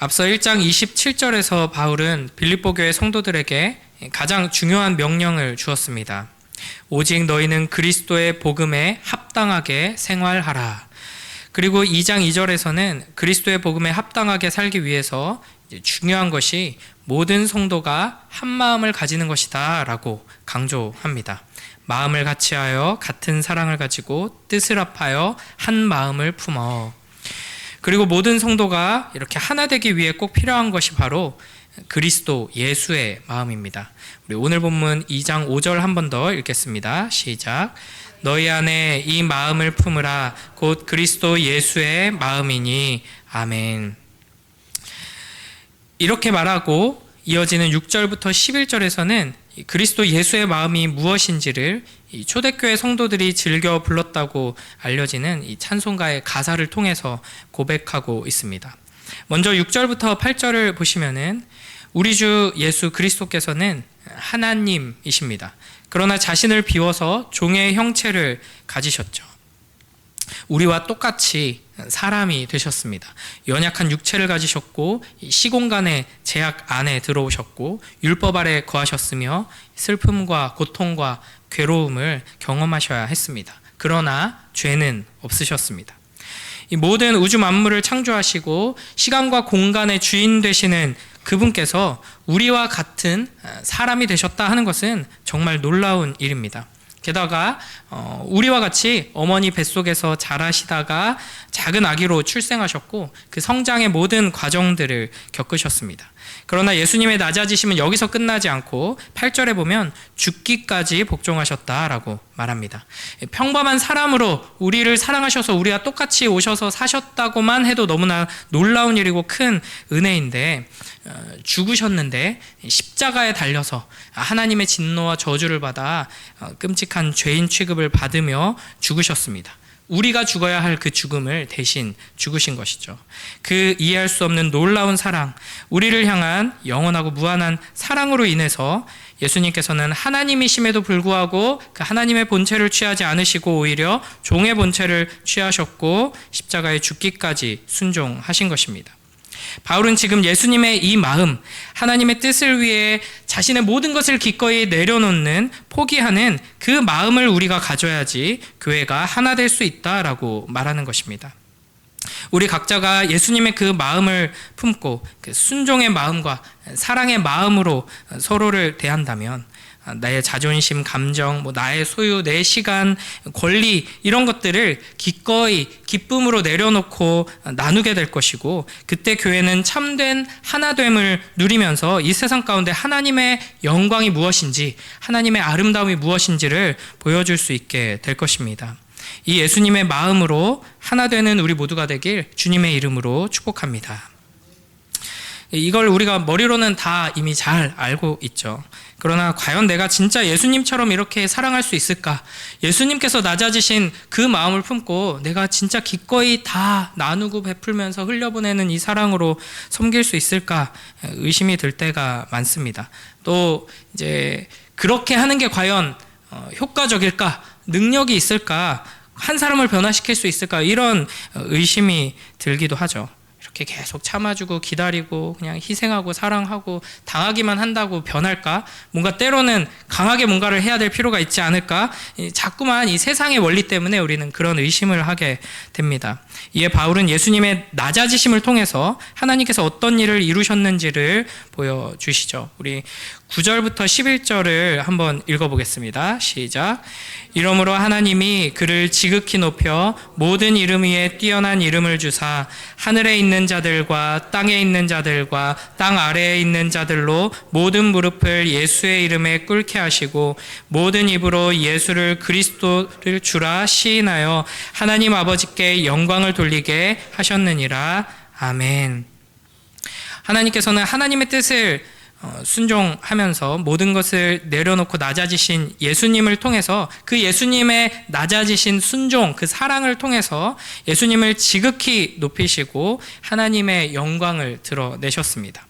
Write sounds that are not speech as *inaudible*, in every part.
앞서 1장 27절에서 바울은 빌립보 교회 성도들에게 가장 중요한 명령을 주었습니다. 오직 너희는 그리스도의 복음에 합당하게 생활하라. 그리고 2장 2절에서는 그리스도의 복음에 합당하게 살기 위해서 중요한 것이 모든 성도가 한 마음을 가지는 것이다 라고 강조합니다. 마음을 같이하여 같은 사랑을 가지고 뜻을 합하여 한 마음을 품어. 그리고 모든 성도가 이렇게 하나 되기 위해 꼭 필요한 것이 바로 그리스도 예수의 마음입니다. 우리 오늘 본문 2장 5절 한 번 더 읽겠습니다. 시작. 너희 안에 이 마음을 품으라 곧 그리스도 예수의 마음이니 아멘. 이렇게 말하고 이어지는 6절부터 11절에서는 그리스도 예수의 마음이 무엇인지를 초대교회 성도들이 즐겨 불렀다고 알려지는 이 찬송가의 가사를 통해서 고백하고 있습니다. 먼저 6절부터 8절을 보시면은 우리 주 예수 그리스도께서는 하나님이십니다. 그러나 자신을 비워서 종의 형체를 가지셨죠. 우리와 똑같이 사람이 되셨습니다. 연약한 육체를 가지셨고 시공간의 제약 안에 들어오셨고 율법 아래 거하셨으며 슬픔과 고통과 괴로움을 경험하셔야 했습니다. 그러나 죄는 없으셨습니다. 이 모든 우주 만물을 창조하시고 시간과 공간의 주인 되시는 그분께서 우리와 같은 사람이 되셨다 하는 것은 정말 놀라운 일입니다. 게다가 어, 우리와 같이 어머니 뱃속에서 자라시다가 작은 아기로 출생하셨고 그 성장의 모든 과정들을 겪으셨습니다. 그러나 예수님의 낮아지심은 여기서 끝나지 않고 8절에 보면 죽기까지 복종하셨다라고 말합니다. 평범한 사람으로 우리를 사랑하셔서 우리와 똑같이 오셔서 사셨다고만 해도 너무나 놀라운 일이고 큰 은혜인데 어, 죽으셨는데 십자가에 달려서 하나님의 진노와 저주를 받아 어, 끔찍한 죄인 취급을 받으며 죽으셨습니다. 우리가 죽어야 할 그 죽음을 대신 죽으신 것이죠. 그 이해할 수 없는 놀라운 사랑, 우리를 향한 영원하고 무한한 사랑으로 인해서 예수님께서는 하나님이심에도 불구하고 그 하나님의 본체를 취하지 않으시고 오히려 종의 본체를 취하셨고 십자가에 죽기까지 순종하신 것입니다. 바울은 지금 예수님의 이 마음, 하나님의 뜻을 위해 자신의 모든 것을 기꺼이 내려놓는, 포기하는 그 마음을 우리가 가져야지 교회가 하나 될 수 있다라고 말하는 것입니다. 우리 각자가 예수님의 그 마음을 품고 그 순종의 마음과 사랑의 마음으로 서로를 대한다면 아, 나의 자존심, 감정, 뭐 나의 소유, 내 시간, 권리 이런 것들을 기꺼이 기쁨으로 내려놓고 나누게 될 것이고 그때 교회는 참된 하나됨을 누리면서 이 세상 가운데 하나님의 영광이 무엇인지 하나님의 아름다움이 무엇인지를 보여줄 수 있게 될 것입니다. 이 예수님의 마음으로 하나 되는 우리 모두가 되길 주님의 이름으로 축복합니다. 이걸 우리가 머리로는 다 이미 잘 알고 있죠. 그러나 과연 내가 진짜 예수님처럼 이렇게 사랑할 수 있을까? 예수님께서 낮아지신 그 마음을 품고 내가 진짜 기꺼이 다 나누고 베풀면서 흘려보내는 이 사랑으로 섬길 수 있을까? 의심이 들 때가 많습니다. 또 이제 그렇게 하는 게 과연 어, 효과적일까? 능력이 있을까? 한 사람을 변화시킬 수 있을까? 이런 의심이 들기도 하죠. 이렇게 계속 참아주고 기다리고 그냥 희생하고 사랑하고 당하기만 한다고 변할까? 뭔가 때로는 강하게 뭔가를 해야 될 필요가 있지 않을까? 자꾸만 이 세상의 원리 때문에 우리는 그런 의심을 하게 됩니다. 이에 바울은 예수님의 낮아지심을 통해서 하나님께서 어떤 일을 이루셨는지를 보여주시죠. 우리 9절부터 11절을 한번 읽어보겠습니다. 시작. 이러므로 하나님이 그를 지극히 높여 모든 이름 위에 뛰어난 이름을 주사 하늘에 있는 자들과 땅에 있는 자들과 땅 아래에 있는 자들로 모든 무릎을 예수의 이름에 꿇게 하시고 모든 입으로 예수를 그리스도를 주라 시인하여 하나님 아버지께 영광을 돌리게 하셨느니라. 아멘. 하나님께서는 하나님의 뜻을 어, 순종하면서 모든 것을 내려놓고 낮아지신 예수님을 통해서 그 예수님의 낮아지신 순종, 그 사랑을 통해서 예수님을 지극히 높이시고 하나님의 영광을 드러내셨습니다.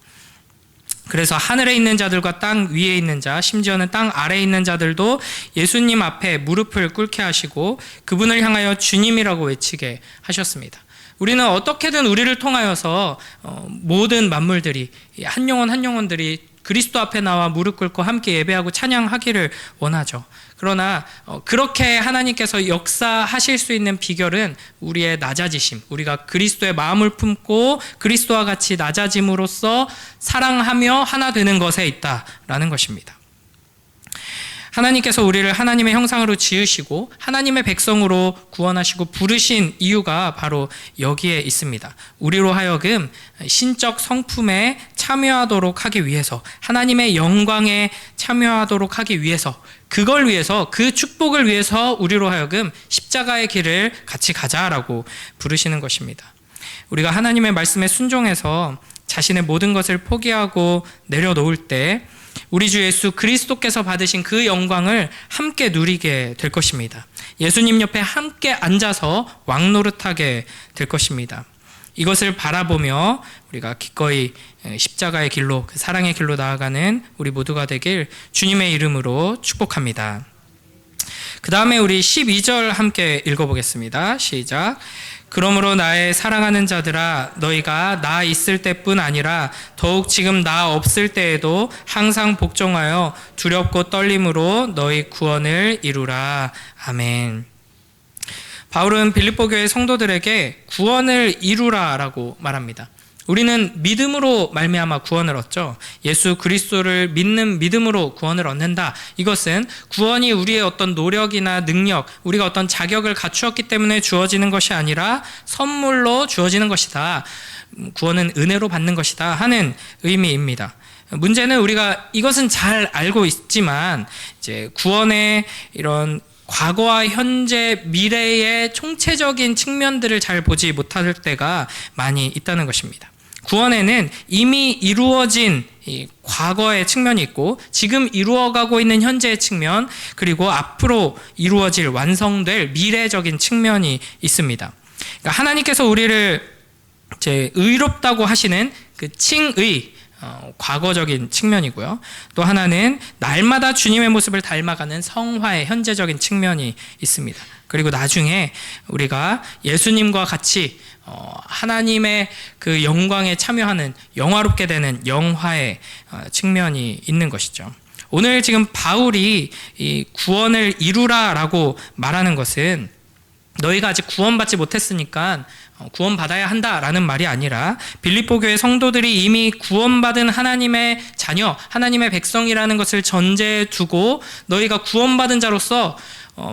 그래서 하늘에 있는 자들과 땅 위에 있는 자, 심지어는 땅 아래에 있는 자들도 예수님 앞에 무릎을 꿇게 하시고 그분을 향하여 주님이라고 외치게 하셨습니다. 우리는 어떻게든 우리를 통하여서 어, 모든 만물들이 이한 영혼 한 영혼들이 그리스도 앞에 나와 무릎 꿇고 함께 예배하고 찬양하기를 원하죠. 그러나 어, 그렇게 하나님께서 역사하실 수 있는 비결은 우리의 낮아지심, 우리가 그리스도의 마음을 품고 그리스도와 같이 낮아짐으로써 사랑하며 하나 되는 것에 있다라는 것입니다. 하나님께서 우리를 하나님의 형상으로 지으시고 하나님의 백성으로 구원하시고 부르신 이유가 바로 여기에 있습니다. 우리로 하여금 신적 성품에 참여하도록 하기 위해서 하나님의 영광에 참여하도록 하기 위해서 그걸 위해서 그 축복을 위해서 우리로 하여금 십자가의 길을 같이 가자라고 부르시는 것입니다. 우리가 하나님의 말씀에 순종해서 자신의 모든 것을 포기하고 내려놓을 때 우리 주 예수 그리스도께서 받으신 그 영광을 함께 누리게 될 것입니다. 예수님 옆에 함께 앉아서 왕노릇하게 될 것입니다. 이것을 바라보며 우리가 기꺼이 십자가의 길로 그 사랑의 길로 나아가는 우리 모두가 되길 주님의 이름으로 축복합니다. 그 다음에 우리 12절 함께 읽어보겠습니다. 시작. 그러므로 나의 사랑하는 자들아 너희가 나 있을 때뿐 아니라 더욱 지금 나 없을 때에도 항상 복종하여 두렵고 떨림으로 너희 구원을 이루라 아멘. 바울은 빌립보 교회 성도들에게 구원을 이루라라고 말합니다. 우리는 믿음으로 말미암아 구원을 얻죠. 예수 그리스도를 믿는 믿음으로 구원을 얻는다. 이것은 구원이 우리의 어떤 노력이나 능력, 우리가 어떤 자격을 갖추었기 때문에 주어지는 것이 아니라 선물로 주어지는 것이다. 구원은 은혜로 받는 것이다 하는 의미입니다. 문제는 우리가 이것은 잘 알고 있지만 이제 구원의 이런 과거와 현재, 미래의 총체적인 측면들을 잘 보지 못할 때가 많이 있다는 것입니다. 구원에는 이미 이루어진 과거의 측면이 있고 지금 이루어가고 있는 현재의 측면 그리고 앞으로 이루어질 완성될 미래적인 측면이 있습니다. 그러니까 하나님께서 우리를 제 의롭다고 하시는 그 칭의 어, 과거적인 측면이고요. 또 하나는 날마다 주님의 모습을 닮아가는 성화의 현재적인 측면이 있습니다. 그리고 나중에 우리가 예수님과 같이 어, 하나님의 그 영광에 참여하는 영화롭게 되는 영화의 어, 측면이 있는 것이죠. 오늘 지금 바울이 이 구원을 이루라라고 말하는 것은 너희가 아직 구원받지 못했으니까 어, 구원받아야 한다라는 말이 아니라 빌립보 교회 성도들이 이미 구원받은 하나님의 자녀, 하나님의 백성이라는 것을 전제에 두고 너희가 구원받은 자로서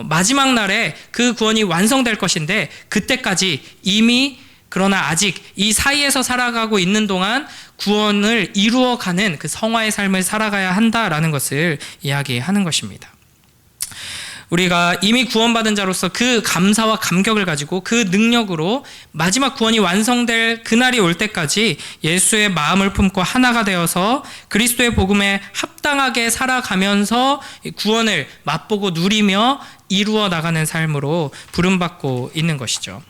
마지막 날에 그 구원이 완성될 것인데 그때까지 이미 그러나 아직 이 사이에서 살아가고 있는 동안 구원을 이루어가는 그 성화의 삶을 살아가야 한다라는 것을 이야기하는 것입니다. 우리가 이미 구원받은 자로서 그 감사와 감격을 가지고 그 능력으로 마지막 구원이 완성될 그날이 올 때까지 예수의 마음을 품고 하나가 되어서 그리스도의 복음에 합당하게 살아가면서 구원을 맛보고 누리며 이루어 나가는 삶으로 부름받고 있는 것이죠.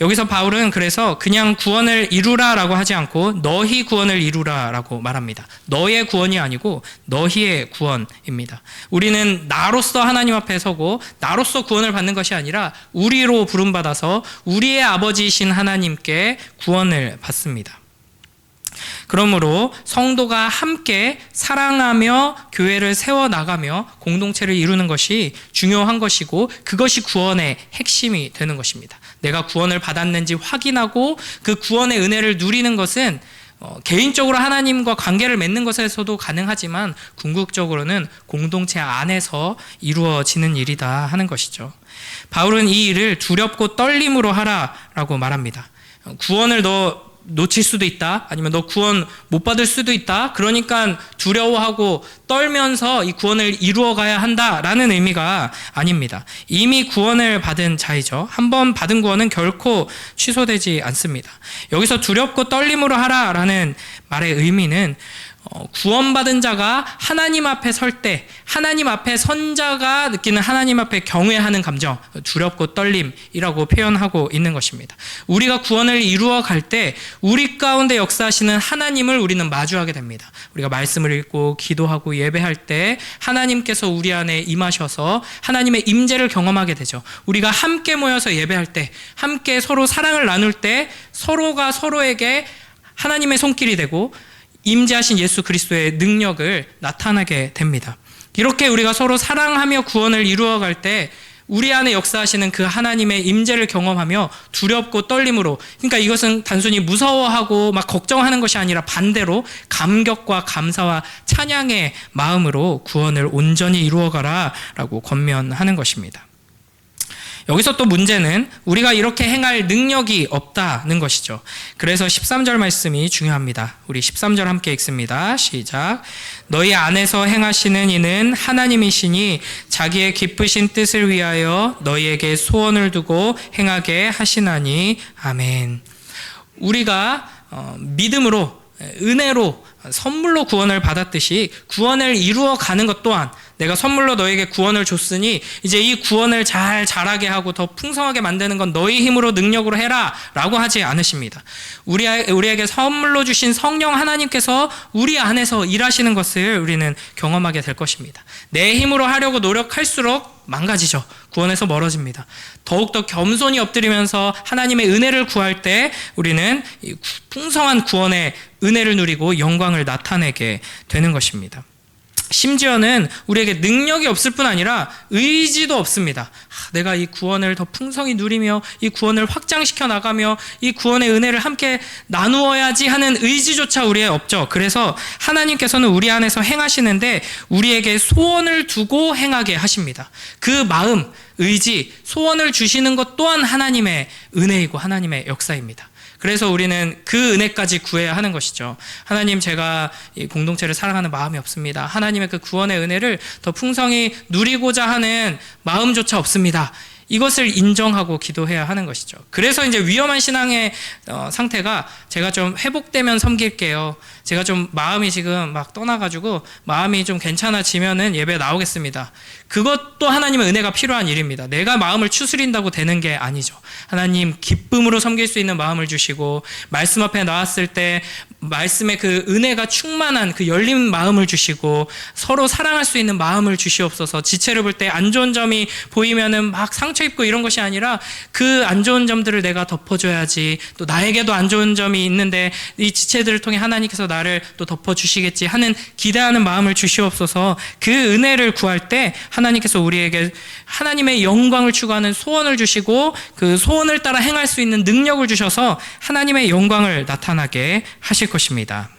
여기서 바울은 그래서 그냥 구원을 이루라라고 하지 않고 너희 구원을 이루라라고 말합니다. 너의 구원이 아니고 너희의 구원입니다. 우리는 나로서 하나님 앞에 서고 나로서 구원을 받는 것이 아니라 우리로 부름받아서 우리의 아버지이신 하나님께 구원을 받습니다. 그러므로 성도가 함께 사랑하며 교회를 세워 나가며 공동체를 이루는 것이 중요한 것이고 그것이 구원의 핵심이 되는 것입니다. 내가 구원을 받았는지 확인하고 그 구원의 은혜를 누리는 것은 어, 개인적으로 하나님과 관계를 맺는 것에서도 가능하지만 궁극적으로는 공동체 안에서 이루어지는 일이다 하는 것이죠. 바울은 이 일을 두렵고 떨림으로 하라라고 말합니다. 구원을 너 놓칠 수도 있다. 아니면 너 구원 못 받을 수도 있다. 그러니까 두려워하고 떨면서 이 구원을 이루어 가야 한다라는 의미가 아닙니다. 이미 구원을 받은 자이죠. 한 번 받은 구원은 결코 취소되지 않습니다. 여기서 두렵고 떨림으로 하라라는 말의 의미는 어, 구원받은 자가 하나님 앞에 설 때 하나님 앞에 선자가 느끼는 하나님 앞에 경외하는 감정 두렵고 떨림이라고 표현하고 있는 것입니다. 우리가 구원을 이루어 갈 때 우리 가운데 역사하시는 하나님을 우리는 마주하게 됩니다. 우리가 말씀을 읽고 기도하고 예배할 때 하나님께서 우리 안에 임하셔서 하나님의 임재를 경험하게 되죠. 우리가 함께 모여서 예배할 때 함께 서로 사랑을 나눌 때 서로가 서로에게 하나님의 손길이 되고 임재하신 예수 그리스도의 능력을 나타나게 됩니다. 이렇게 우리가 서로 사랑하며 구원을 이루어갈 때 우리 안에 역사하시는 그 하나님의 임재를 경험하며 두렵고 떨림으로 그러니까 이것은 단순히 무서워하고 막 걱정하는 것이 아니라 반대로 감격과 감사와 찬양의 마음으로 구원을 온전히 이루어가라라고 권면하는 것입니다. 여기서 또 문제는 우리가 이렇게 행할 능력이 없다는 것이죠. 그래서 13절 말씀이 중요합니다. 우리 13절 함께 읽습니다. 시작. 너희 안에서 행하시는 이는 하나님이시니 자기의 기쁘신 뜻을 위하여 너희에게 소원을 두고 행하게 하시나니 아멘. 우리가 어, 믿음으로 은혜로 선물로 구원을 받았듯이 구원을 이루어 가는 것 또한 내가 선물로 너에게 구원을 줬으니 이제 이 구원을 잘 자라게 하고 더 풍성하게 만드는 건 너희 힘으로 능력으로 해라라고 하지 않으십니다. 우리 우리에게 선물로 주신 성령 하나님께서 우리 안에서 일하시는 것을 우리는 경험하게 될 것입니다. 내 힘으로 하려고 노력할수록 망가지죠. 구원에서 멀어집니다. 더욱더 겸손히 엎드리면서 하나님의 은혜를 구할 때 우리는 풍성한 구원의 은혜를 누리고 영광을 나타내게 되는 것입니다. 심지어는 우리에게 능력이 없을 뿐 아니라 의지도 없습니다. 아, 내가 이 구원을 더 풍성히 누리며 이 구원을 확장시켜 나가며 이 구원의 은혜를 함께 나누어야지 하는 의지조차 우리에 없죠. 그래서 하나님께서는 우리 안에서 행하시는데 우리에게 소원을 두고 행하게 하십니다. 그 마음, 의지, 소원을 주시는 것 또한 하나님의 은혜이고 하나님의 역사입니다. 그래서 우리는 그 은혜까지 구해야 하는 것이죠. 하나님, 제가 이 공동체를 사랑하는 마음이 없습니다. 하나님의 그 구원의 은혜를 더 풍성히 누리고자 하는 마음조차 없습니다. 이것을 인정하고 기도해야 하는 것이죠. 그래서 이제 위험한 신앙의 어, 상태가 제가 좀 회복되면 섬길게요. 제가 좀 마음이 지금 막 떠나가지고 마음이 좀 괜찮아지면은 예배 나오겠습니다. 그것도 하나님의 은혜가 필요한 일입니다. 내가 마음을 추스린다고 되는 게 아니죠. 하나님 기쁨으로 섬길 수 있는 마음을 주시고 말씀 앞에 나왔을 때 말씀의 그 은혜가 충만한 그 열린 마음을 주시고 서로 사랑할 수 있는 마음을 주시옵소서. 지체를 볼 때 안 좋은 점이 보이면은 막 상처 입고 이런 것이 아니라 그 안 좋은 점들을 내가 덮어줘야지. 또 나에게도 안 좋은 점이 있는데 이 지체들을 통해 하나님께서 나를 또 덮어주시겠지 하는 기대하는 마음을 주시옵소서 그 은혜를 구할 때 하나님 께서 우리에게 하나님의 영광을 추구하는 소원을 주시고 그 소원을 따라 행할 수 있는 능력을 주셔서 하나님의 영광을 나타나게 하실 것입니다.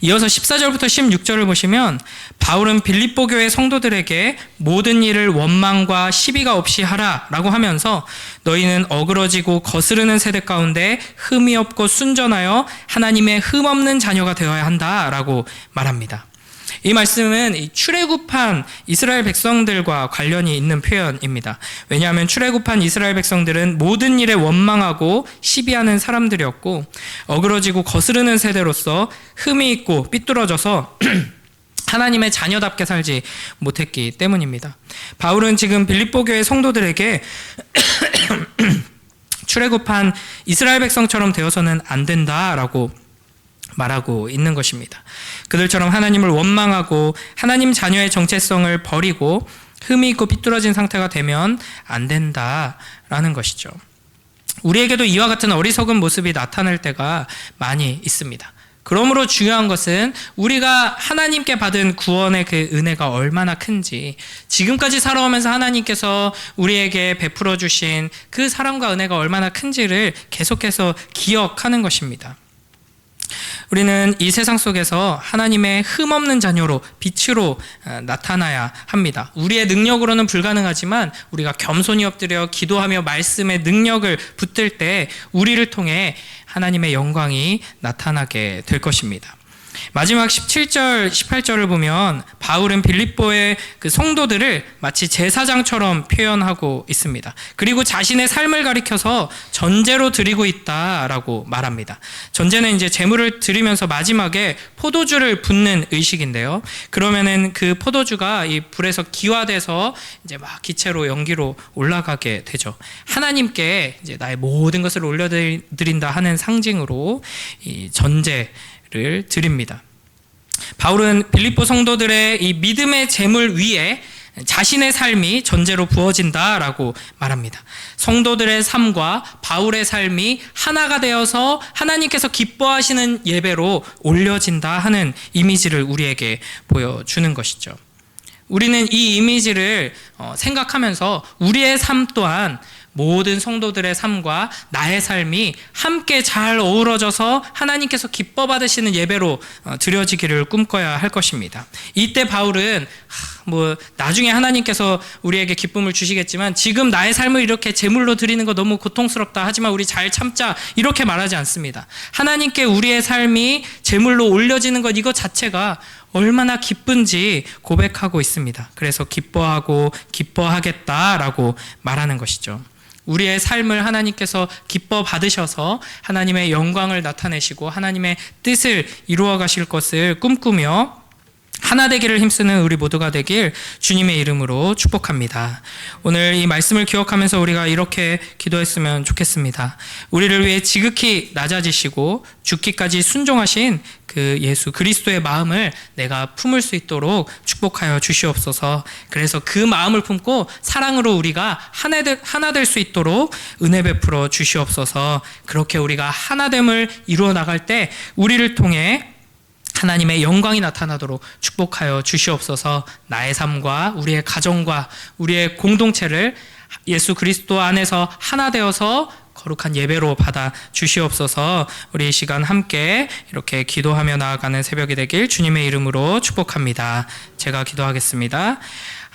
이어서 14절부터 16절을 보시면 바울은 빌립보 교회 성도들에게 모든 일을 원망과 시비가 없이 하라라고 하면서 너희는 어그러지고 거스르는 세대 가운데 흠이 없고 순전하여 하나님의 흠 없는 자녀가 되어야 한다라고 말합니다. 이 말씀은 출애굽한 이스라엘 백성들과 관련이 있는 표현입니다. 왜냐하면 출애굽한 이스라엘 백성들은 모든 일에 원망하고 시비하는 사람들이었고 어그러지고 거스르는 세대로서 흠이 있고 삐뚤어져서 *clears throat* 하나님의 자녀답게 살지 못했기 때문입니다. 바울은 지금 빌립보 교회 성도들에게 *clears throat* 출애굽한 이스라엘 백성처럼 되어서는 안 된다라고 말하고 있는 것입니다. 그들처럼 하나님을 원망하고 하나님 자녀의 정체성을 버리고 흠이 있고 삐뚤어진 상태가 되면 안 된다라는 것이죠. 우리에게도 이와 같은 어리석은 모습이 나타날 때가 많이 있습니다. 그러므로 중요한 것은 우리가 하나님께 받은 구원의 그 은혜가 얼마나 큰지 지금까지 살아오면서 하나님께서 우리에게 베풀어 주신 그 사랑과 은혜가 얼마나 큰지를 계속해서 기억하는 것입니다. 우리는 이 세상 속에서 하나님의 흠없는 자녀로 빛으로 어, 나타나야 합니다. 우리의 능력으로는 불가능하지만 우리가 겸손히 엎드려 기도하며 말씀의 능력을 붙들 때 우리를 통해 하나님의 영광이 나타나게 될 것입니다. 마지막 17절, 18절을 보면 바울은 빌립보의 그 성도들을 마치 제사장처럼 표현하고 있습니다. 그리고 자신의 삶을 가리켜서 전제로 드리고 있다라고 말합니다. 전제는 이제 제물을 드리면서 마지막에 포도주를 붓는 의식인데요. 그러면은 그 포도주가 이 불에서 기화돼서 이제 막 기체로 연기로 올라가게 되죠. 하나님께 이제 나의 모든 것을 올려드린다 하는 상징으로 이 전제 를 드립니다. 바울은 빌립보 성도들의 이 믿음의 재물 위에 자신의 삶이 전제로 부어진다라고 말합니다. 성도들의 삶과 바울의 삶이 하나가 되어서 하나님께서 기뻐하시는 예배로 올려진다 하는 이미지를 우리에게 보여주는 것이죠. 우리는 이 이미지를 어, 생각하면서 우리의 삶 또한 모든 성도들의 삶과 나의 삶이 함께 잘 어우러져서 하나님께서 기뻐 받으시는 예배로 어, 드려지기를 꿈꿔야 할 것입니다. 이때 바울은 뭐 나중에 하나님께서 우리에게 기쁨을 주시겠지만 지금 나의 삶을 이렇게 제물로 드리는 거 너무 고통스럽다 하지만 우리 잘 참자 이렇게 말하지 않습니다. 하나님께 우리의 삶이 제물로 올려지는 것 이것 자체가 얼마나 기쁜지 고백하고 있습니다. 그래서 기뻐하고 기뻐하겠다라고 말하는 것이죠. 우리의 삶을 하나님께서 기뻐 받으셔서 하나님의 영광을 나타내시고 하나님의 뜻을 이루어 가실 것을 꿈꾸며 하나 되기를 힘쓰는 우리 모두가 되길 주님의 이름으로 축복합니다. 오늘 이 말씀을 기억하면서 우리가 이렇게 기도했으면 좋겠습니다. 우리를 위해 지극히 낮아지시고 죽기까지 순종하신 그 예수 그리스도의 마음을 내가 품을 수 있도록 축복하여 주시옵소서. 그래서 그 마음을 품고 사랑으로 우리가 하나 될, 하나 될 수 있도록 은혜 베풀어 주시옵소서. 그렇게 우리가 하나됨을 이루어 나갈 때 우리를 통해 하나님의 영광이 나타나도록 축복하여 주시옵소서 나의 삶과 우리의 가정과 우리의 공동체를 예수 그리스도 안에서 하나 되어서 거룩한 예배로 받아 주시옵소서 우리 이 시간 함께 이렇게 기도하며 나아가는 새벽이 되길 주님의 이름으로 축복합니다. 제가 기도하겠습니다.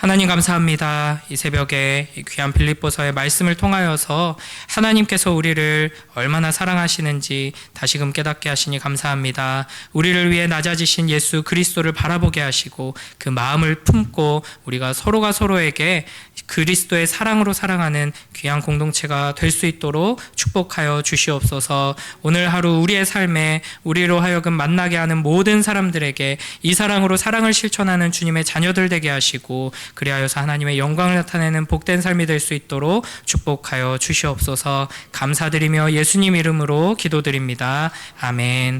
하나님 감사합니다. 이 새벽에 이 귀한 빌립보서의 말씀을 통하여서 하나님께서 우리를 얼마나 사랑하시는지 다시금 깨닫게 하시니 감사합니다. 우리를 위해 낮아지신 예수 그리스도를 바라보게 하시고 그 마음을 품고 우리가 서로가 서로에게 그리스도의 사랑으로 사랑하는 귀한 공동체가 될 수 있도록 축복하여 주시옵소서. 오늘 하루 우리의 삶에 우리로 하여금 만나게 하는 모든 사람들에게 이 사랑으로 사랑을 실천하는 주님의 자녀들 되게 하시고 그리하여서 하나님의 영광을 나타내는 복된 삶이 될 수 있도록 축복하여 주시옵소서. 감사드리며 예수님 이름으로 기도드립니다. 아멘.